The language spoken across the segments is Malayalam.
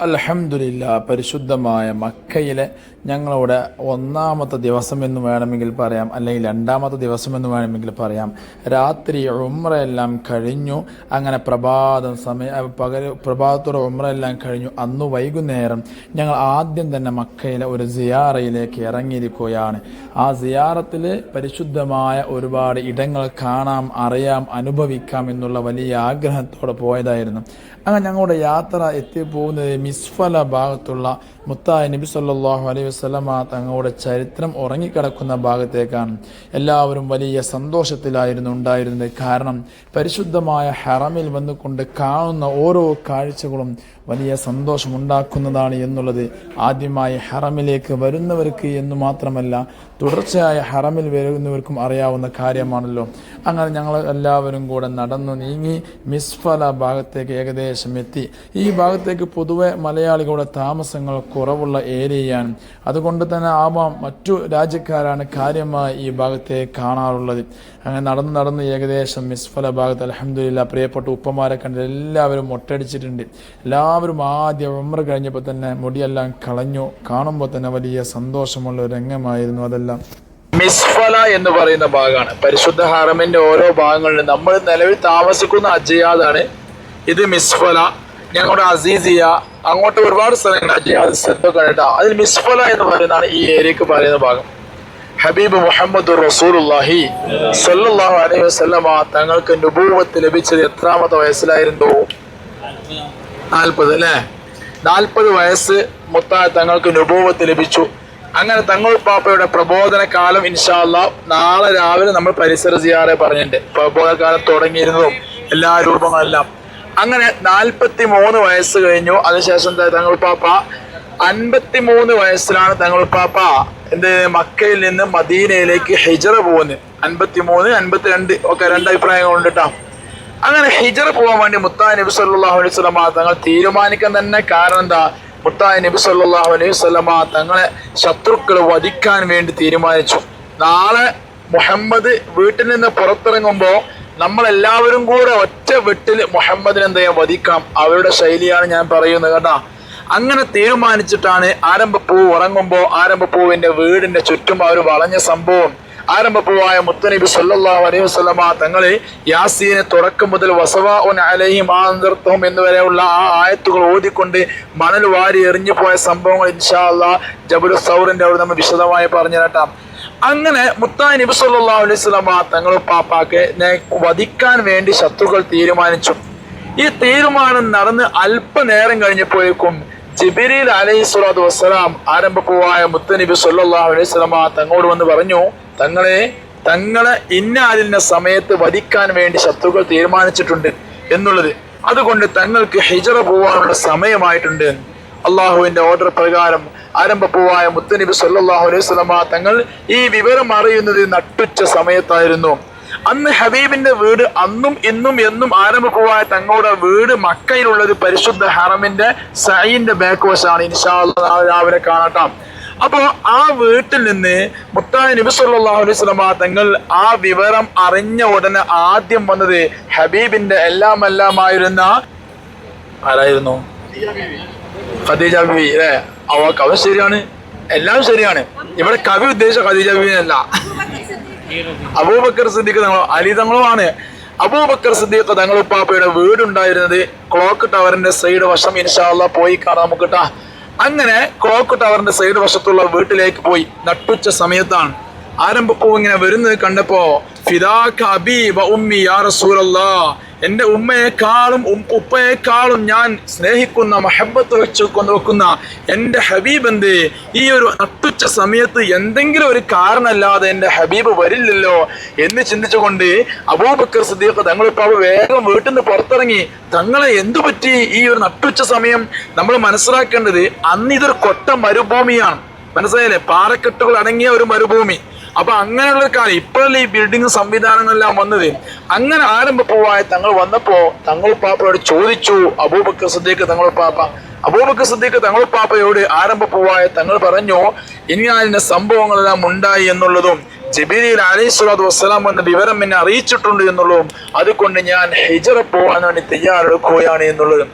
അൽഹംദുലില്ല പരിശുദ്ധമായ മക്കയിലെ ഞങ്ങളുടെ ഒന്നാമത്തെ ദിവസം എന്ന് വേണമെങ്കിൽ പറയാം അല്ലെങ്കിൽ രണ്ടാമത്തെ ദിവസം എന്ന് വേണമെങ്കിൽ പറയാം. രാത്രി ഉമ്രയെല്ലാം കഴിഞ്ഞു അങ്ങനെ പ്രഭാതം സമയ പകൽ പ്രഭാതത്തോടെ ഉമ്രയെല്ലാം കഴിഞ്ഞു. അന്ന് വൈകുന്നേരം ഞങ്ങൾ ആദ്യം തന്നെ മക്കയിലെ ഒരു സിയാറയിലേക്ക് ഇറങ്ങിയിരിക്കുകയാണ്. ആ സിയാറത്തിൽ പരിശുദ്ധമായ ഒരുപാട് ഇടങ്ങൾ കാണാം അറിയാം അനുഭവിക്കാം എന്നുള്ള വലിയ ആഗ്രഹത്തോടെ പോയതായിരുന്നു. അങ്ങനെ ഞങ്ങളുടെ യാത്ര എത്തിപ്പോകുന്നത് മിസ്ഫല ഭാഗത്തുള്ള മുത്തായ നബി സല്ലാഹു അലൈഹി വസല്ലമ തങ്ങളുടെ ചരിത്രം ഉറങ്ങിക്കിടക്കുന്ന ഭാഗത്തേക്കാണ്. എല്ലാവരും വലിയ സന്തോഷത്തിലായിരുന്നു ഉണ്ടായിരുന്നത്. കാരണം പരിശുദ്ധമായ ഹറമിൽ വന്നുകൊണ്ട് കാണുന്ന ഓരോ കാഴ്ചകളും വലിയ സന്തോഷമുണ്ടാക്കുന്നതാണ് എന്നുള്ളത് ആദ്യമായി ഹറമിലേക്ക് വരുന്നവർക്ക് എന്ന് മാത്രമല്ല തുടർച്ചയായ ഹറമിൽ വരുന്നവർക്കും അറിയാവുന്ന കാര്യമാണല്ലോ. അങ്ങനെ ഞങ്ങൾ എല്ലാവരും കൂടെ നടന്നു നീങ്ങി മിസ്ഫല ഭാഗത്തേക്ക് ഏകദേശം എത്തി. ഈ ഭാഗത്തേക്ക് പൊതുവെ മലയാളികളുടെ താമസങ്ങൾ കുറവുള്ള ഏരിയയാണ്. അതുകൊണ്ട് തന്നെ ആവാം മറ്റു രാജ്യക്കാരാണ് കാര്യമായി ഈ ഭാഗത്തെ കാണാറുള്ളത്. അങ്ങനെ നടന്ന് നടന്ന് ഏകദേശം മിസ്ഫല ഭാഗത്ത് അലഹമില്ല പ്രിയപ്പെട്ട ഉപ്പമാരെ കണ്ട് എല്ലാവരും ഒട്ടടിച്ചിട്ടുണ്ട് എല്ലാവരും ആദ്യം ഉമ്ര കഴിഞ്ഞപ്പോൾ തന്നെ മുടിയെല്ലാം കളഞ്ഞു. കാണുമ്പോൾ തന്നെ വലിയ സന്തോഷമുള്ള രംഗമായിരുന്നു. അതെല്ലാം മിസ്ഫല എന്ന് പറയുന്ന ഭാഗമാണ്. പരിശുദ്ധ ഹറമിന്റെ ഓരോ ഭാഗങ്ങളിലും നമ്മൾ നിലവിൽ താമസിക്കുന്ന അജയാദാണ് ഇത് മിസ്ഫല ഞങ്ങളുടെ അസീസിയ അങ്ങോട്ട് ഒരുപാട് സ്ഥലങ്ങൾ അജയാദ് സ്ഥലത്തൊക്കെ അതിൽ മിസ്ഫല എന്ന് പറയുന്നതാണ് ഈ ഏരിയക്ക് പറയുന്ന ഭാഗം. ഹബീബ് മുഹമ്മദ് റസൂലുള്ളാഹി സല്ലാഹു അലൈഹി വസല്ലമ തങ്ങൾക്ക് നുബൂവത്ത് ലഭിച്ചത് എത്രാമത്തെ വയസ്സിലായിരുന്നു? നാൽപ്പത് അല്ലേ? നാൽപ്പത് വയസ്സ് മുത്തായ തങ്ങൾക്ക് നുബൂവത്ത് ലഭിച്ചു. അങ്ങനെ തങ്ങൾ പാപ്പയുടെ പ്രബോധന കാലം ഇൻഷാല്ല നാളെ രാവിലെ നമ്മൾ പരിസര ജിയാറെ പറഞ്ഞിട്ടുണ്ട്. പ്രബോധന കാലം തുടങ്ങിയിരുന്നതും എല്ലാ രൂപങ്ങളെല്ലാം അങ്ങനെ നാൽപ്പത്തി മൂന്ന് വയസ്സ് കഴിഞ്ഞു. അതിനുശേഷം തങ്ങൾ പാപ്പ? അൻപത്തി മൂന്ന് വയസ്സിലാണ് തങ്ങൾ പാപ്പ എന്ത് മക്കയിൽ നിന്ന് മദീനയിലേക്ക് ഹിജറ പോകുന്നത്. അൻപത്തി മൂന്ന് അൻപത്തിരണ്ട് ഒക്കെ രണ്ട് അഭിപ്രായങ്ങളുണ്ട് കേട്ടോ അങ്ങനെ ഹിജറ പോകാൻ വേണ്ടി മുത്താ നബി അലൈഹി വസല്ലമ തങ്ങൾ തീരുമാനിക്കാൻ തന്നെ കാരണം എന്താ? മുത്തായ നബി സല്ലല്ലാഹു അലൈഹി വസല്ലമ തങ്ങളെ ശത്രുക്കൾ വധിക്കാൻ വേണ്ടി തീരുമാനിച്ചു. നാളെ മുഹമ്മദ് വീട്ടിൽ നിന്ന് പുറത്തിറങ്ങുമ്പോൾ നമ്മളെല്ലാവരും കൂടെ ഒറ്റ വെട്ടിൽ മുഹമ്മദിനെ എന്ത് വധിക്കാം. അവരുടെ ശൈലിയാണ് ഞാൻ പറയുന്നത് കേട്ടോ. അങ്ങനെ തീരുമാനിച്ചിട്ടാണ് ആരംഭപ്പൂ ഉറങ്ങുമ്പോൾ ആരംഭപ്പൂവിന്റെ വീടിന്റെ ചുറ്റും അവർ വളഞ്ഞ സംഭവം ആരംഭപ്പൂവായ മുത്തനബി സല്ലാ അലൈഹി വസല്ലമ തങ്ങളെ യാസീനെ തുടക്കം മുതൽ വസവാ അലഹിം ആന്തർത്തവും എന്നുവരെയുള്ള ആ ആയത്തുകൾ ഓതിക്കൊണ്ട് മണൽ വാരി എറിഞ്ഞു പോയ സംഭവങ്ങൾ ഇൻഷാ അല്ലാ ജബുൽ സൗറിന്റെ അവിടെ നമ്മൾ വിശദമായി പറഞ്ഞു കേട്ടാം അങ്ങനെ മുത്താൻ നബി സല്ലല്ലാഹു അലൈഹി വസല്ലമ തങ്ങൾ പാപ്പാക്ക് വധിക്കാൻ വേണ്ടി ശത്രുക്കൾ തീരുമാനിച്ചു. ഈ തീരുമാനം നടന്ന് അല്പനേരം കഴിഞ്ഞപ്പോഴേക്കും ജിബിരിൽ അലൈഹി സ്വലാത്തു വസ്സലാം ആരംഭപ്പുവായ മുത്തനബി സല്ലാ അലൈഹി വസല്ലമ തങ്ങളോട് വന്ന് പറഞ്ഞു തങ്ങളെ തങ്ങളെ ഇന്നാലിന്റെ സമയത്ത് വധിക്കാൻ വേണ്ടി ശത്രുക്കൾ തീരുമാനിച്ചിട്ടുണ്ട് എന്നുള്ളത്. അതുകൊണ്ട് തങ്ങൾക്ക് ഹിജറ പോവാനുള്ള സമയമായിട്ടുണ്ട്. അള്ളാഹുവിന്റെ ഓർഡർ പ്രകാരം ആരംഭപ്പൂവായ മുത്തനബി സല്ലാഹു അലൈഹി സ്വലമ തങ്ങൾ ഈ വിവരം അറിയുന്നത് നട്ടുച്ച സമയത്തായിരുന്നു. അന്ന് ഹബീബിന്റെ വീട് അന്നും ഇന്നും എന്നും ആരംഭപ്പൂവായ തങ്ങളുടെ വീട് മക്കയിലുള്ളത് പരിശുദ്ധ ഹറമിന്റെ സൈന്റെ ബാക്ക് വശമാണ് ഇൻഷാ രാവിലെ കാണട്ടാം അപ്പോ ആ വീട്ടിൽ നിന്ന് മുത്തായ നബി സല്ലല്ലാഹു അലൈഹി വസല്ലമ തങ്ങൾ ആ വിവരം അറിഞ്ഞ ഉടനെ ആദ്യം വന്നത് ഹബീബിന്റെ എല്ലാം എല്ലാമായിരുന്ന ആരായിരുന്നു? ഖദീജ ബിബി അല്ലേ? അവ കവി ശരിയാണ്. എല്ലാം ശരിയാണ്. ഇവിടെ കവി ഉദ്ദേശിച്ച ഖദീജ ബിബിനല്ല അബൂബക്കർ സിദ്ദീഖ് തങ്ങളോ അലി തങ്ങളുമാണ്. അബൂബക്കർ സിദ്ദീഖ് തങ്ങളുപ്പാപ്പയുടെ വീടുണ്ടായിരുന്നത് ക്ലോക്ക് ടവറിന്റെ സൈഡ് വശം. ഇൻഷാല്ല പോയി കാണാം നമുക്ക് ട്ടാ. അങ്ങനെ ക്ലോക്ക് ടവറിന്റെ സൈഡ് വശത്തുള്ള വീട്ടിലേക്ക് പോയി നട്ടുച്ച സമയത്താണ്. ആരംഭപ്പൂ ഇങ്ങനെ വരുന്നത് കണ്ടപ്പോ ഫിദാക്ക വ ഉമ്മി യാ റസൂലല്ലാ. എന്റെ ഉമ്മയെക്കാളും ഉപ്പയെക്കാളും ഞാൻ സ്നേഹിക്കുന്ന മഹബത്ത് വെച്ച് നോക്കുന്ന എന്റെ ഹബീബ് എന്ത്? ഈ ഒരു നട്ടുച്ച സമയത്ത് എന്തെങ്കിലും ഒരു കാരണമല്ലാതെ എന്റെ ഹബീബ് വരില്ലല്ലോ എന്ന് ചിന്തിച്ചുകൊണ്ട് അബൂബക്കർ സിദ്ദീഖ് തങ്ങളിപ്പോ വേഗം വീട്ടിൽ നിന്ന് പുറത്തിറങ്ങി തങ്ങളെ എന്തു പറ്റി ഈ ഒരു നട്ടുച്ച സമയം? നമ്മൾ മനസ്സിലാക്കേണ്ടത് അന്ന് ഇതൊരു കൊട്ട മരുഭൂമിയാണ്. മനസ്സിലായില്ലേ? പാറക്കെട്ടുകൾ അടങ്ങിയ ഒരു മരുഭൂമി. അപ്പൊ അങ്ങനെയുള്ള കാലം. ഇപ്പോഴല്ലേ ഈ ബിൽഡിംഗ് സംവിധാനങ്ങളെല്ലാം വന്നത്? അങ്ങനെ ആരംഭപ്പൂവായ തങ്ങൾ വന്നപ്പോ തങ്ങൾ പാപ്പയോട് ചോദിച്ചു അബൂബക്കർ സദ്ദീഖ് തങ്ങൾ പാപ്പ. അബൂബക്കർ സദ്ദീഖ് തങ്ങൾ പാപ്പയോട് ആരംഭപ്പൂവായ തങ്ങൾ പറഞ്ഞു അതിന്റെ സംഭവങ്ങളെല്ലാം ഉണ്ടായി എന്നുള്ളതും ജബീരിയിൽ അലൈഹി സ്വലാത്തു വസ്സലാം എന്ന വിവരം എന്നെ അറിയിച്ചിട്ടുണ്ട് എന്നുള്ളതും അതുകൊണ്ട് ഞാൻ ഹിജറ പോകാൻ വേണ്ടി തയ്യാറെടുക്കുകയാണ് എന്നുള്ളതും.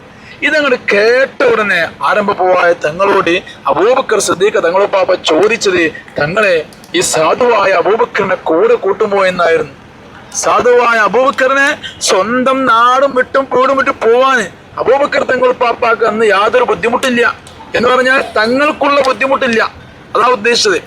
ഇതങ്ങോട്ട് കേട്ട ഉടനെ ആരംഭപ്പോവായ തങ്ങളോട് അബൂബക്കർ സിദ്ദീഖ് തങ്ങളുപ്പാപ്പ ചോദിച്ചത് തങ്ങളെ ഈ സാധുവായ അബൂബക്കറിനെ കൂടെ കൂട്ടുമോ എന്നായിരുന്നു. സാധുവായ അബൂബക്കറിനെ സ്വന്തം നാടും വിട്ടും വീടും വിട്ടും പോവാന് അബൂബക്കർ തങ്ങൾ പാപ്പാക്ക് അന്ന് യാതൊരു ബുദ്ധിമുട്ടില്ല എന്ന് പറഞ്ഞാൽ തങ്ങൾക്കുള്ള ബുദ്ധിമുട്ടില്ല. അതാ ഉദ്ദേശിച്ചത്.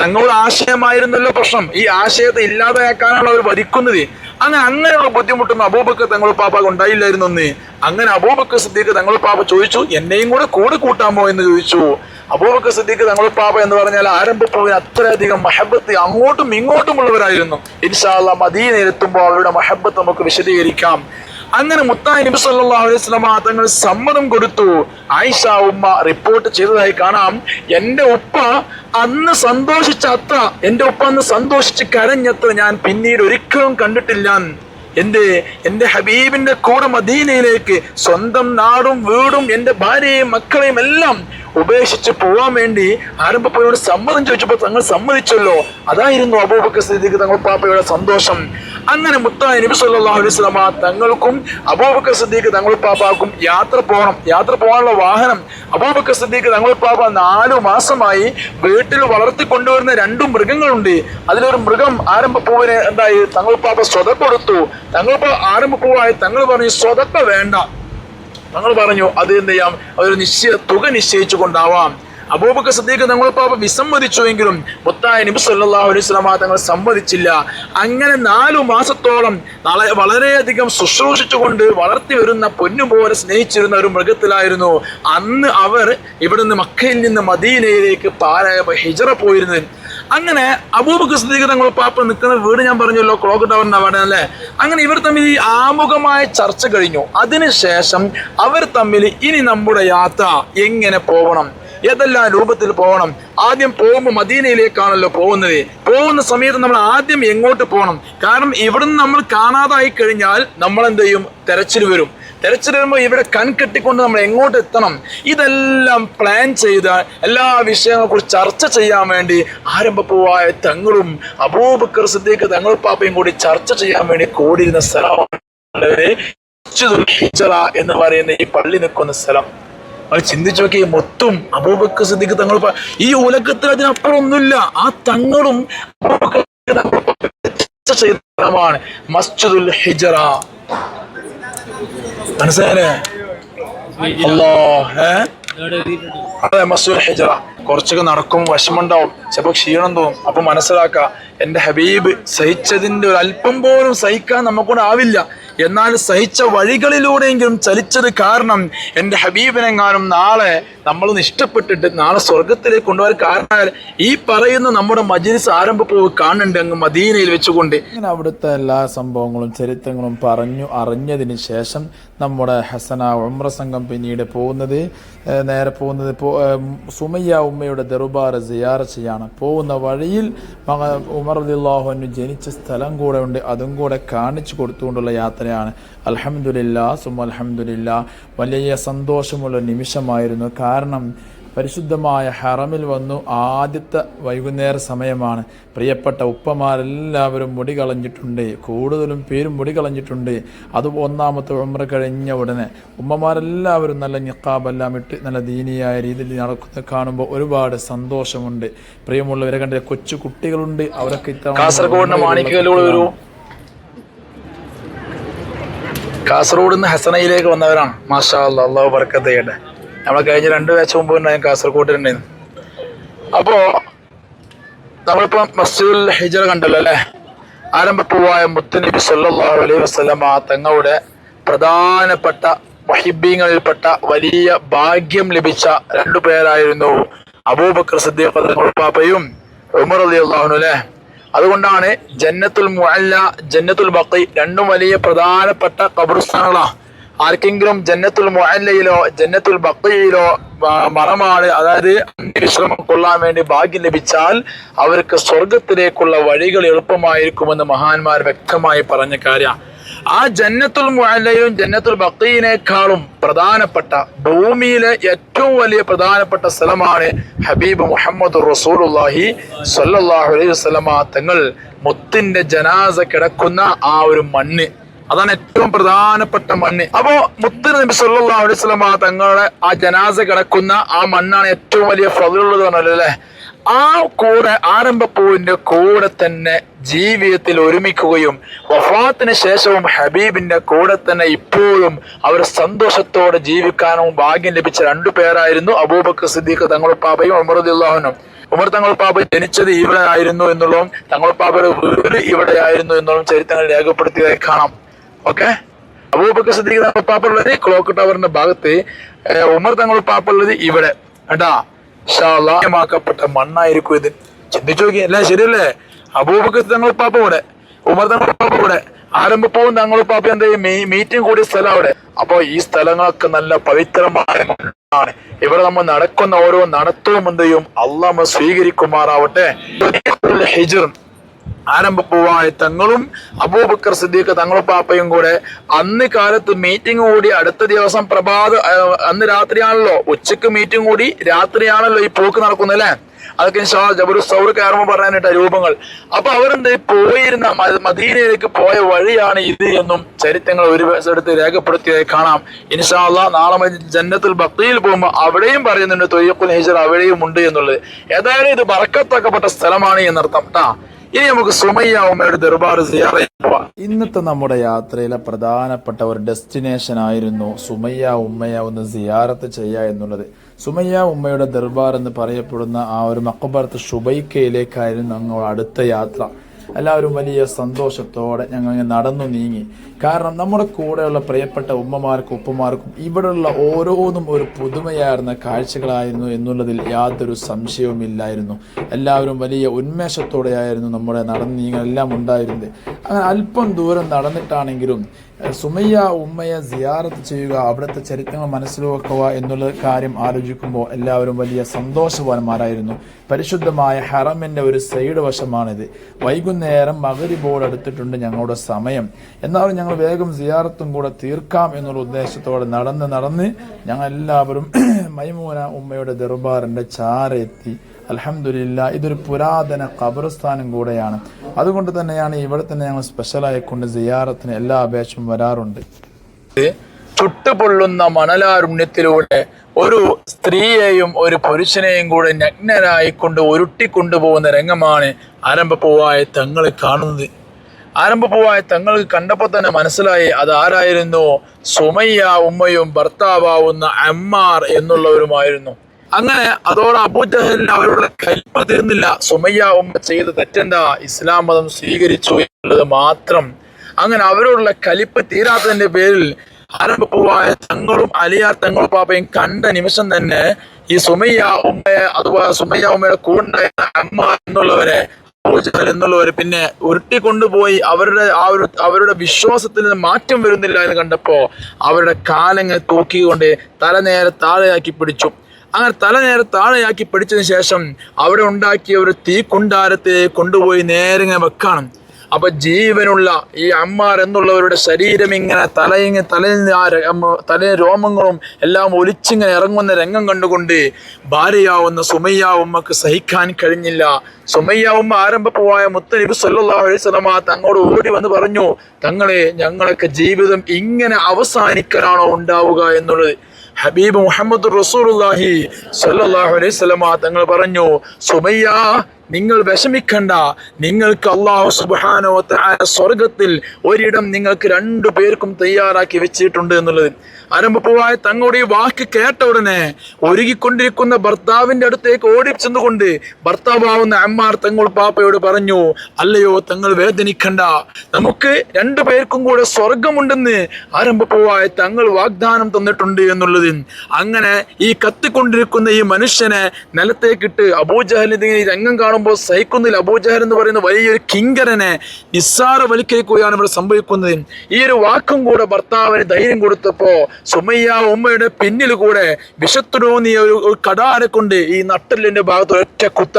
തങ്ങളുടെ ആശയമായിരുന്നല്ലോ പ്രശ്നം. ഈ ആശയത്തെ ഇല്ലാതെയാക്കാനാണ് അവർ ഭരിക്കുന്നത് അങ്ങനെ അങ്ങനെയുള്ള ബുദ്ധിമുട്ടൊന്നും അബൂബക്കർ തങ്ങൾ ഉണ്ടായില്ലായിരുന്നു എന്ന്. അങ്ങനെ അബൂബക്കർ സിദ്ദീഖ് തങ്ങൾ പാപ്പ ചോദിച്ചു എന്നെയും കൂടെ കൂടെ കൂട്ടാമോ? എന്ന് ചോദിച്ചു. അബൂബക്കർ സിദ്ദീഖ് തങ്ങൾ പാപ്പ എന്ന് പറഞ്ഞാൽ ആരംഭപ്പോവിന് അത്രയധികം മഹബത്ത് അങ്ങോട്ടും ഇങ്ങോട്ടും ഉള്ളവരായിരുന്നു. ഇൻഷാല്ല മദീനെത്തുമ്പോൾ അവരുടെ മഹബത്ത് നമുക്ക് വിശദീകരിക്കാം. അങ്ങനെ മുത്തായി നബി സല്ലല്ലാഹു അലൈഹി വസല്ലം തങ്ങൾ സമ്മതം കൊടുത്തു. ആയിഷ ഉമ്മ റിപ്പോർട്ട് ചെയ്തതായി കാണാം. എന്റെ ഉപ്പ അന്ന് സന്തോഷിച്ച അത്ര എന്റെ ഉപ്പ അന്ന് സന്തോഷിച്ച് കരഞ്ഞത്ര ഞാൻ പിന്നീട് ഒരിക്കലും കണ്ടിട്ടില്ല. എന്റെ എന്റെ ഹബീബിന്റെ കൂടെ മദീനയിലേക്ക് സ്വന്തം നാടും വീടും എന്റെ ഭാര്യയും മക്കളെയും എല്ലാം ഉപേക്ഷിച്ച് പോവാൻ വേണ്ടി ആരംഭപ്പോയോട് സമ്മതം ചോദിച്ചപ്പോൾ തങ്ങൾ സമ്മതിച്ചല്ലോ. അതായിരുന്നു അബൂബക്കർ സിദ്ദീഖ് തങ്ങൾ പാപ്പയുടെ സന്തോഷം. അങ്ങനെ മുത്തായി നബി സല്ലല്ലാഹു അലൈഹി വസല്ലമ തങ്ങൾക്കും അബൂബക്കർ സിദ്ദീഖ് തങ്ങൾ പാപ്പാക്കും യാത്ര പോകണം. യാത്ര പോകാനുള്ള വാഹനം അബൂബക്കർ സിദ്ദീഖ് തങ്ങൾ പാപ്പ നാലു മാസമായി വീട്ടിൽ വളർത്തി കൊണ്ടുവരുന്ന രണ്ടു മൃഗങ്ങളുണ്ട്. അതിലൊരു മൃഗം ആരംഭപ്പൂവിന് എന്തായി? തങ്ങൾ പാപ്പ സ്വത കൊടുത്തു. തങ്ങൾ ആരംഭപ്പൂവായി തങ്ങൾ പറഞ്ഞു സ്വതക്ക വേണ്ട. തങ്ങൾ പറഞ്ഞു അത് എന്ത് ചെയ്യാം? അതൊരു നിശ്ചയ തുക നിശ്ചയിച്ചു കൊണ്ടാവാം അബൂബക്കർ സദ്ദീഖ് തങ്ങൾ പാപ്പ വിസമ്മതിച്ചുവെങ്കിലും മുത്തായ നബി സല്ലല്ലാഹു അലൈഹി വസല്ലമ തങ്ങൾ സമ്മതിച്ചില്ല. അങ്ങനെ നാലു മാസത്തോളം വളരെയധികം ശുശ്രൂഷിച്ചുകൊണ്ട് വളർത്തി വരുന്ന പൊന്നുപോലെ സ്നേഹിച്ചിരുന്ന ഒരു മൃഗത്തിലായിരുന്നു അന്ന് അവർ ഇവിടുന്ന് മക്കയിൽ നിന്ന് മദീനയിലേക്ക് പാലായ ഹിജറ പോയിരുന്നത്. അങ്ങനെ അബൂബക്കർ സദ്ദീഖ് തങ്ങൾ പാപ്പ നിൽക്കുന്ന വീട് ഞാൻ പറഞ്ഞല്ലോ ക്ലോക്ക് ടവർ അവിടെ അല്ലേ? അങ്ങനെ ഇവർ തമ്മിൽ ഈ ആമുഖമായ ചർച്ച കഴിഞ്ഞു. അതിനുശേഷം അവർ തമ്മിൽ ഇനി നമ്മുടെ യാത്ര എങ്ങനെ പോകണം ഏതെല്ലാം രൂപത്തിൽ പോകണം? ആദ്യം പോകുമ്പോൾ മദീനയിലേക്കാണല്ലോ പോകുന്നത്. പോകുന്ന സമയത്ത് നമ്മൾ ആദ്യം എങ്ങോട്ട് പോകണം? കാരണം ഇവിടുന്ന് നമ്മൾ കാണാതായി കഴിഞ്ഞാൽ നമ്മൾ എന്ത് ചെയ്യും? തെരച്ചിൽ വരും. തെരച്ചിൽ വരുമ്പോൾ ഇവിടെ കൺകെട്ടിക്കൊണ്ട് നമ്മൾ എങ്ങോട്ട് എത്തണം? ഇതെല്ലാം പ്ലാൻ ചെയ്ത് എല്ലാ വിഷയങ്ങളെ കുറിച്ച് ചർച്ച ചെയ്യാൻ വേണ്ടി ആരംഭപ്പൂവായ തങ്ങളും അബൂബക്കർ സിദ്ദീഖ് തങ്ങൾ പാപ്പയും കൂടി ചർച്ച ചെയ്യാൻ വേണ്ടി കൂടിയിരുന്ന സ്ഥലമാണ്. എന്ന് പറയുന്ന ഈ പള്ളി നിൽക്കുന്ന സ്ഥലം. അത് ചിന്തിച്ചു നോക്കി മൊത്തം അബൂബക്കർ സിദ്ദിഖ് തങ്ങൾ ഈ ഉലകത്തിൽ അതിനപ്പുറം ഒന്നുമില്ല ആ തങ്ങളും മസ്ജിദുൽ ഹിജറ. അതെ മസ്ജിദുൽ ഹിജറ. കുറച്ചൊക്കെ നടക്കും വിഷമുണ്ടാവും ചിലപ്പോൾ ക്ഷീണം തോന്നും. അപ്പൊ മനസ്സിലാക്ക എന്റെ ഹബീബ് സഹിച്ചതിന്റെ ഒരു അല്പം പോലും സഹിക്കാൻ നമുക്കൂടെ ആവില്ല. എന്നാൽ സഹിച്ച വഴികളിലൂടെയെങ്കിലും ചലിച്ചത് കാരണം എന്റെ ഹബീബിനെങ്ങാനും നാളെ നമ്മൾ ഇഷ്ടപ്പെട്ടിട്ട് നാളെ സ്വർഗത്തിലേക്ക് കൊണ്ടുപോകാൻ കാരണം ഈ പറയുന്ന നമ്മുടെ മജിലിസ് ആരംഭപ്പൂവ് കാണുന്നുണ്ട് അങ്ങ് മദീനയിൽ വെച്ചുകൊണ്ട്. അവിടുത്തെ എല്ലാ സംഭവങ്ങളും ചരിത്രങ്ങളും പറഞ്ഞു അറിഞ്ഞതിന് ശേഷം നമ്മുടെ ഹസന ഉമ്ര സംഘം പിന്നീട് പോകുന്നത് നേരെ പോകുന്നത് സുമയ്യ ഉമ്മയുടെ ദർബാർ സിയാറ പോകുന്ന വഴിയിൽ മക ഉമർ അലിള്ളാഹുവിന് ജനിച്ച സ്ഥലം കൂടെ ഉണ്ട്. അതും കൂടെ കാണിച്ചു കൊടുത്തുകൊണ്ടുള്ള യാത്രയാണ്. അൽഹംദുലില്ലാ സുമ അലഹമുല്ല വലിയ സന്തോഷമുള്ള നിമിഷമായിരുന്നു. കാരണം പരിശുദ്ധമായ ഹറമിൽ വന്നു ആദ്യത്തെ വൈകുന്നേര സമയമാണ്. പ്രിയപ്പെട്ട ഉപ്പമാരെല്ലാവരും മുടി കളഞ്ഞിട്ടുണ്ട്. കൂടുതലും പേരും മുടി കളഞ്ഞിട്ടുണ്ട്. അത് ഒന്നാമത്തെ ഉമ്ര കഴിഞ്ഞ ഉടനെ. ഉമ്മമാരെല്ലാവരും നല്ല നിക്കാബെല്ലാം ഇട്ട് നല്ല ദീനിയായ രീതിയിൽ നടക്കുന്നത് കാണുമ്പോൾ ഒരുപാട് സന്തോഷമുണ്ട്. പ്രിയമുള്ളവരെ കണ്ട കൊച്ചു കുട്ടികളുണ്ട്. അവരൊക്കെ ഇത്തവണ കാസർഗോഡ് നിന്ന് ഹസനയിലേക്ക് വന്നവരാണ്. മാഷാ അള്ളാഹു ബർക്കത്ത് ചെയ്യട്ടെ. നമ്മളെ കഴിഞ്ഞ രണ്ട് ബാച്ച് മുമ്പ് ഉണ്ടായി കാസർഗോഡിലുണ്ടായിരുന്നു അപ്പോൾ നമ്മളിപ്പം മസ്ജിദുൽ ഹിജറ കണ്ടല്ലോ അല്ലെ? ആരംഭപ്പൂവായ മുത്തനബി സല്ലാഹു അലൈഹി വസല്ലമ തങ്ങളുടെ പ്രധാനപ്പെട്ട മഹിബീങ്ങളിൽപ്പെട്ട വലിയ ഭാഗ്യം ലഭിച്ച രണ്ടു പേരായിരുന്നു അബൂബക്കർ സിദ്ദീഖ് പാപ്പയും ഉമർ അലി അള്ളാഹുനു അല്ലേ? അതുകൊണ്ടാണ് ജന്നത്തുൽ മുഅല്ല ജന്നത്തുൽ ബക്കി രണ്ടും വലിയ പ്രധാനപ്പെട്ട ഖബർസ്ഥാനുകളാണ് ആർക്കെങ്കിലും ജന്നത്തുൽ മൊഹല്ലയിലോ ജന്നത്തുൽ ബക്കയിലോ മറമാണ് അതായത് വിശ്രമം കൊള്ളാൻ വേണ്ടി ഭാഗ്യം ലഭിച്ചാൽ അവർക്ക് സ്വർഗത്തിലേക്കുള്ള വഴികൾ എളുപ്പമായിരിക്കുമെന്ന് മഹാന്മാർ വ്യക്തമായി പറഞ്ഞ കാര്യം. ആ ജന്നത്തുൽ മുഅല്ലയും ജന്നത്തുൽ ബക്കയിനേക്കാളും പ്രധാനപ്പെട്ട ഭൂമിയിലെ ഏറ്റവും വലിയ പ്രധാനപ്പെട്ട സ്ഥലമാണ് ഹബീബ് മുഹമ്മദ് റസൂലുള്ളാഹി സല്ലാഹു അലൈഹി വസല്ലമ തങ്ങൾ മുത്തിന്റെ ജനാസ കിടക്കുന്ന ആ ഒരു മണ്ണ്. അതാണ് ഏറ്റവും പ്രധാനപ്പെട്ട മണ്ണ്. അപ്പോ മുത്ത് നബി സല്ലല്ലാഹു അലൈഹി വസല്ലം തങ്ങളുടെ ആ ജനാസ കിടക്കുന്ന ആ മണ്ണാണ് ഏറ്റവും വലിയ ഫضലുള്ളത് പറഞ്ഞല്ലോ ആ കൂടെ ആരംഭ പൂവിന്റെ കൂടെ തന്നെ ജീവിതത്തിൽ ഒരുമിക്കുകയും വഫാത്തിന് ശേഷവും ഹബീബിന്റെ കൂടെ തന്നെ ഇപ്പോഴും അവർ സന്തോഷത്തോടെ ജീവിക്കാനും ഭാഗ്യം ലഭിച്ച രണ്ടു പേരായിരുന്നു അബൂബക്കർ സിദ്ദീഖ് തങ്ങളുപ്പാപ്പയും ഉമറുദ്ദാഹനും ഉമർ തങ്ങളുപ്പാപ്പ ജനിച്ചത് ഇവിടെ ആയിരുന്നു എന്നുള്ളതും തങ്ങളുപ്പാപ്പയുടെ വീട് ഇവിടെ ആയിരുന്നു എന്നുള്ളതും ചരിത്രങ്ങൾ രേഖപ്പെടുത്തിയതായി കാണാം. ഓക്കെ അബൂബക്കർ സിദ്ദീഖ് തങ്ങളുപ്പാപ്പ ഉള്ളത് ക്ലോക്ക് ടവറിന്റെ ഭാഗത്ത് ഉമർ തങ്ങൾ ഉള്ളത് ഇവിടെ. കേട്ടാ ഷാളാക്കപ്പെട്ട മണ്ണായിരിക്കും ഇത്. ചിന്തിച്ചു നോക്കി അല്ലേ ശരിയല്ലേ? അബൂബക്കർ തങ്ങൾ പാപ്പ ഇവിടെ. ഉമർ തങ്ങൾ പാപ്പ ഇവിടെ. ആരംഭപ്പവും തങ്ങളുപ്പാപ്പ എന്താ മീറ്റിംഗ് കൂടിയ സ്ഥലം അവിടെ. അപ്പൊ ഈ സ്ഥലങ്ങളൊക്കെ നല്ല പവിത്രമായ മണ്ണാണ്. ഇവിടെ നമ്മൾ നടക്കുന്ന ഓരോ നടത്തവും എന്ത് ചെയ്യും? അള്ളാഹ് നമ്മെ സ്വീകരിക്കുമാറാവട്ടെ. ആരംഭപ്പൂവായ തങ്ങളും അബൂബക്കർ സിദ്ദീഖ് തങ്ങളും പാപ്പയും കൂടെ അന്ന് കാലത്ത് മീറ്റിംഗ് കൂടി അടുത്ത ദിവസം പ്രഭാത അന്ന് രാത്രിയാണല്ലോ. ഉച്ചയ്ക്ക് മീറ്റിംഗ് കൂടി രാത്രിയാണല്ലോ ഈ പോക്ക് നടക്കുന്നത് അല്ലേ? അതൊക്കെ ഷാ ജബറു സൗർ കയറുമ്പോൾ പറയാനായിട്ട് രൂപങ്ങൾ. അപ്പൊ അവരെന്ത് പോയിരുന്ന മദീനയിലേക്ക് പോയ വഴിയാണ് ഇത് എന്നും ചരിത്രങ്ങൾ ഒരു എടുത്ത് രേഖപ്പെടുത്തിയതായി കാണാം. ഇൻഷാല്ല നാളെ ജന്നത്തിൽ ബക്തിയിൽ പോകുമ്പോൾ അവിടെയും പറയുന്നുണ്ട് തൊയ്യപ്പുൽ ഹിജർ അവിടെയും ഉണ്ട് എന്നുള്ളത്. ഏതായാലും ഇത് ബറക്കത്താക്കപ്പെട്ട സ്ഥലമാണ് എന്നർത്ഥം ട്ടാ. ഇനി നമുക്ക് സുമയ്യ ഉമ്മയുടെ ദർബാർ പോവാം. ഇന്നത്തെ നമ്മുടെ യാത്രയിലെ പ്രധാനപ്പെട്ട ഒരു ഡെസ്റ്റിനേഷൻ ആയിരുന്നു സുമയ്യ ഉമ്മയ ഒന്ന് സിയാറത്ത് ചെയ്യുക എന്നുള്ളത്. സുമയ്യ ഉമ്മയുടെ ദർബാർ എന്ന് പറയപ്പെടുന്ന ആ ഒരു മക്കബർത്ത് ഷുബൈക്കയിലേക്കായിരുന്നു ഞങ്ങൾ അടുത്ത യാത്ര. എല്ലാവരും വലിയ സന്തോഷത്തോടെ ഞങ്ങൾ നടന്നു നീങ്ങി. കാരണം നമ്മുടെ കൂടെയുള്ള പ്രിയപ്പെട്ട ഉമ്മമാർക്കും ഉപ്പമാർക്കും ഇവിടെയുള്ള ഓരോന്നും ഒരു പുതുമയായിരുന്ന കാഴ്ചകളായിരുന്നു എന്നുള്ളതിൽ യാതൊരു സംശയവുമില്ലായിരുന്നു. എല്ലാവരും വലിയ ഉന്മേഷത്തോടെയായിരുന്നു നമ്മുടെ നടന്നു നീങ്ങലെല്ലാം ഉണ്ടായിരുന്നത്. അങ്ങനെ അല്പം ദൂരം നടന്നിട്ടാണെങ്കിലും സുമയ്യ ഉമ്മയെ സിയാറത്ത് ചെയ്യുക അവിടുത്തെ ചരിത്രങ്ങൾ മനസ്സിലാക്കുക എന്നുള്ള കാര്യം ആലോചിക്കുമ്പോൾ എല്ലാവരും വലിയ സന്തോഷവാന്മാരായിരുന്നു. പരിശുദ്ധമായ ഹറമിന്റെ ഒരു സൈഡ് വശമാണിത്. വൈകുന്നേരം മകരിബോട് അടുത്തിട്ടുണ്ട് ഞങ്ങളുടെ സമയം. എന്നാലും ഞങ്ങൾ വേഗം സിയാറത്തും കൂടെ തീർക്കാം എന്നുള്ള ഉദ്ദേശത്തോടെ നടന്ന് നടന്ന് ഞങ്ങൾ എല്ലാവരും മൈമൂന ഉമ്മയുടെ ദർബാറിന്റെ ചാരെത്തി. അലഹമില്ല ഇതൊരു പുരാതന ഖബർസ്ഥാനം കൂടെയാണ്. അതുകൊണ്ട് തന്നെയാണ് ഇവിടെ തന്നെ ഞങ്ങൾ സ്പെഷ്യലായി കൊണ്ട് സിയാറത്തിന് എല്ലാ അപേക്ഷയും വരാറുണ്ട്. ചുട്ടുപൊള്ളുന്ന മണലാരുണ്യത്തിലൂടെ ഒരു സ്ത്രീയെയും ഒരു പുരുഷനെയും കൂടെ നഗ്നരായി കൊണ്ട് ഉരുട്ടി കൊണ്ടുപോകുന്ന രംഗമാണ് ആരംഭപ്പൂവായ തങ്ങൾ കാണുന്നത്. ആരംഭപ്പൂവായ തങ്ങൾക്ക് കണ്ടപ്പോൾ തന്നെ മനസ്സിലായി അതാരായിരുന്നു സുമയ്യ ഉമ്മയും ഭർത്താവാവുന്ന അമ്മാർ എന്നുള്ളവരുമായിരുന്നു. അങ്ങനെ അതോടെ അബൂജഹലിന് അവരുടെ കൽപ്പ തീർന്നില്ല സുമയ്യ ഉമ്മ ചെയ്ത തെറ്റെന്താ? ഇസ്ലാം മതം സ്വീകരിച്ചു എന്നുള്ളത് മാത്രം. അങ്ങനെ അവരോടുള്ള കലിപ്പ് തീരാത്തതിന്റെ പേരിൽ ആരംഭപ്പൂവായ തങ്ങളും അലിയാർ തങ്ങളും പാപ്പയും കണ്ട നിമിഷം തന്നെ ഈ സുമയ്യ ഉമ്മയെ അതുപോലെ സുമയ്യ ഉമ്മയുടെ കൂടെ അമ്മ എന്നുള്ളവരെ എന്നുള്ളവരെ പിന്നെ ഉരുട്ടിക്കൊണ്ടുപോയി അവരുടെ ആ ഒരു അവരുടെ വിശ്വാസത്തിൽ നിന്ന് മാറ്റം വരുന്നില്ല എന്ന് കണ്ടപ്പോ അവരുടെ കാലങ്ങൾ തൂക്കിക്കൊണ്ട് തല നേരെ താഴെയാക്കി പിടിച്ചു. അങ്ങനെ തല നേരെ താഴെയാക്കി പിടിച്ചതിന് ശേഷം അവിടെ ഉണ്ടാക്കിയ ഒരു തീ കുണ്ടാരത്തെ കൊണ്ടുപോയി നേരെ വെക്കാണ്. അപ്പൊ ജീവനുള്ള ഈ അമ്മാർ എന്നുള്ളവരുടെ ശരീരം ഇങ്ങനെ തലയിങ്ങ തലയിൽ ആ തലയിൽ രോമങ്ങളും എല്ലാം ഒലിച്ചിങ്ങനെ ഇറങ്ങുന്ന രംഗം കണ്ടുകൊണ്ട് ഭാര്യയാവുന്ന സുമയ്യ ഉമ്മക്ക് സഹിക്കാൻ കഴിഞ്ഞില്ല. സുമയ്യ ഉമ്മ ആരംഭപ്പുവായ മുത്തലിബ് സല്ലല്ലാഹു അലൈഹി വസല്ലമ തങ്ങളോട് ഓടി വന്ന് പറഞ്ഞു തങ്ങളെ ഞങ്ങളൊക്കെ ജീവിതം ഇങ്ങനെ അവസാനിക്കാനാണോ ഉണ്ടാവുക എന്നുള്ളത്? ഹബീബ് മുഹമ്മദ് റസൂലുള്ളാഹി സല്ലാഹു അലൈഹി സ്വലമാ തങ്ങൾ പറഞ്ഞു സുമയ്യ നിങ്ങൾ വിഷമിക്കണ്ട. നിങ്ങൾക്ക് അള്ളാഹു സുബാനോ സ്വർഗത്തിൽ ഒരിടം നിങ്ങൾക്ക് രണ്ടു പേർക്കും തയ്യാറാക്കി വെച്ചിട്ടുണ്ട് എന്നുള്ളത്. ആരംഭപ്പുവായ തങ്ങളുടെ ഈ വാക്ക് കേട്ട ഉടനെ ഒരുങ്ങിക്കൊണ്ടിരിക്കുന്ന ഭർത്താവിന്റെ അടുത്തേക്ക് ഓടി ചെന്നുകൊണ്ട് ഭർത്താവാവുന്ന അമ്മാർ തങ്ങൾ പാപ്പയോട് പറഞ്ഞു അല്ലയോ തങ്ങൾ വേദനിക്കണ്ട. നമുക്ക് രണ്ടു പേർക്കും കൂടെ സ്വർഗമുണ്ടെന്ന് ആരംഭപ്പുവായ തങ്ങൾ വാഗ്ദാനം തന്നിട്ടുണ്ട് എന്നുള്ളത്. അങ്ങനെ ഈ കത്തിക്കൊണ്ടിരിക്കുന്ന ഈ മനുഷ്യനെ നിലത്തേക്കിട്ട് അബൂജഹലിന്റെ രംഗം രംഗം കാണുമ്പോൾ സഹിക്കുന്നില്ല. അബൂജഹൽ എന്ന് പറയുന്ന വലിയൊരു കിങ്കരനെ നിസ്സാരവൽക്കരിക്കുകയാണ് ഇവിടെ സംഭവിക്കുന്നത്. ഈ ഒരു വാക്കും കൂടെ ഭർത്താവിന് ധൈര്യം കൊടുത്തപ്പോ സുമയ്യ ഉമ്മയുടെ പിന്നിൽ കൂടെ വിശത്തു ഒരു ഒരു കടാരെ കൊണ്ട് ഈ നട്ടലിന്റെ ഭാഗത്ത് ഒറ്റ കുത്ത.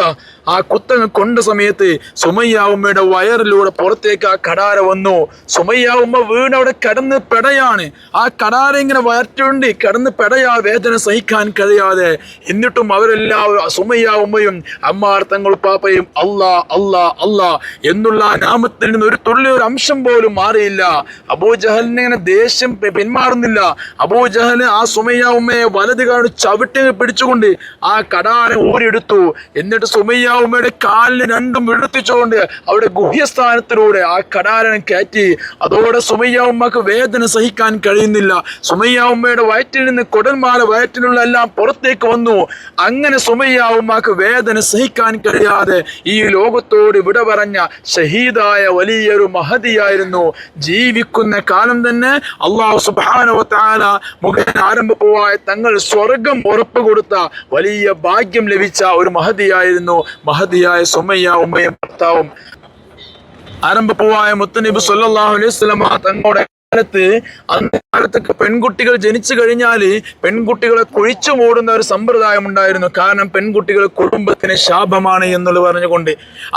ആ കുത്തങ്ങ് കൊണ്ട സമയത്ത് സുമയ്യാവുമ്മയുടെ വയറിലൂടെ പുറത്തേക്ക് ആ കടാര വന്നു. സുമയ്യാവുമ്മ ഉമ്മ വീണവിടെ കടന്ന് പെടയാണ്. ആ കടാര ഇങ്ങനെ വയറ്റുണ്ട് കടന്ന് പെടയാ വേദന സഹിക്കാൻ കഴിയാതെ. എന്നിട്ടും അവരെല്ലാവരും സുമയ്യാവുമ്മയും ഉമ്മയും അമ്മാർ തങ്ങൾ പാപ്പയും അല്ലാ അല്ലാ അല്ലാ എന്നുള്ള നാമത്തിൽ നിന്ന് ഒരു തുള്ളി ഒരു അംശം പോലും മാറിയില്ല. അബൂജഹലിനെ ഇങ്ങനെ ദേഷ്യം പിന്മാറുന്നില്ല. അബൂ ജഹൽ ആ സുമയ്യാവുമ്മയെ വലത് കാണു ചവിട്ടി പിടിച്ചുകൊണ്ട് ആ കടാര ഊരെടുത്തു എന്നിട്ട് സുമയ്യ ഉമ്മയുടെ കാലിന് രണ്ടും വിടുത്തിച്ചുകൊണ്ട് അവിടെ ഗുഹ്യസ്ഥാനത്തിലൂടെ ആ കടാരനെ കയറ്റി. അതോടെ സുമയ്യ ഉമ്മക്ക് വേദന സഹിക്കാൻ കഴിയുന്നില്ല. സുമയ്യ ഉമ്മയുടെ വയറ്റിൽ നിന്ന് കൊടന്മാല വയറ്റിലുള്ള എല്ലാം പുറത്തേക്ക് വന്നു. അങ്ങനെ സുമയ്യ ഉമ്മക്ക് വേദന സഹിക്കാൻ കഴിയാതെ ഈ ലോകത്തോട് വിട പറഞ്ഞ ഷഹീദായ വലിയൊരു മഹതിയായിരുന്നു. ജീവിക്കുന്ന കാലം തന്നെ അള്ളാഹു സുഭാനവത്താന മുഖേന ആരംഭപ്പുവായ തങ്ങൾ സ്വർഗം ഉറപ്പ് കൊടുത്ത വലിയ ഭാഗ്യം ലഭിച്ച ഒരു മഹതിയായിരുന്നു. മഹതിയായ സുമയ്യ ഉമ്മയും ഭർത്താവും ആരംഭപ്പൂവായ മുത്തനിബ് സല്ലല്ലാഹു അലൈഹി വസല്ലം തങ്ങളുടെ കാലത്ത് അന്ന് കാലത്തൊക്കെ പെൺകുട്ടികൾ ജനിച്ചു കഴിഞ്ഞാൽ പെൺകുട്ടികളെ കൊഴിച്ചു മൂടുന്ന ഒരു സമ്പ്രദായം ഉണ്ടായിരുന്നു. കാരണം പെൺകുട്ടികൾ കുടുംബത്തിന് ശാപമാണ് എന്നുള്ളത് പറഞ്ഞുകൊണ്ട്.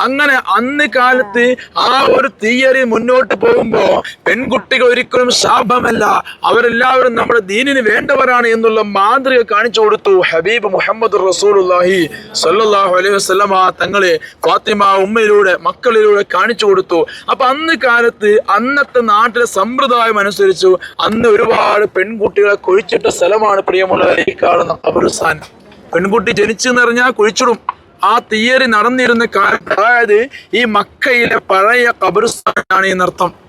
അങ്ങനെ അന്ന് കാലത്ത് ആ ഒരു തീയറി മുന്നോട്ട് പോകുമ്പോൾ പെൺകുട്ടികൾ ഒരിക്കലും ശാപമല്ല. അവരെല്ലാവരും നമ്മുടെ ദീനിന് വേണ്ടവരാണ് എന്നുള്ള മാതൃക കാണിച്ചു കൊടുത്തു ഹബീബ് മുഹമ്മദ് റസൂലുള്ളാഹി സല്ലാഹു അലൈഹി വസല്ലമ തങ്ങളെ ഫാത്തിമ ഉമ്മയിലൂടെ മക്കളിലൂടെ കാണിച്ചു കൊടുത്തു. അപ്പൊ അന്ന് കാലത്ത് അന്നത്തെ നാട്ടിലെ സമ്പ്രദായം അനുസരിച്ചു അന്ന് ഒരുപാട് പെൺകുട്ടികളെ കുഴിച്ചിട്ട സ്ഥലമാണ് പ്രിയമുള്ളവരെ ഈ കാണുന്ന ഖബർസ്ഥാൻ. പെൺകുട്ടി ജനിച്ചെന്നറിഞ്ഞാൽ കുഴിച്ചിടും. ആ തീയറി നടന്നിരുന്ന കാലത്ത് അതായത് ഈ മക്കയിലെ പഴയ ഖബർസ്ഥാനാണ് എന്നർത്ഥം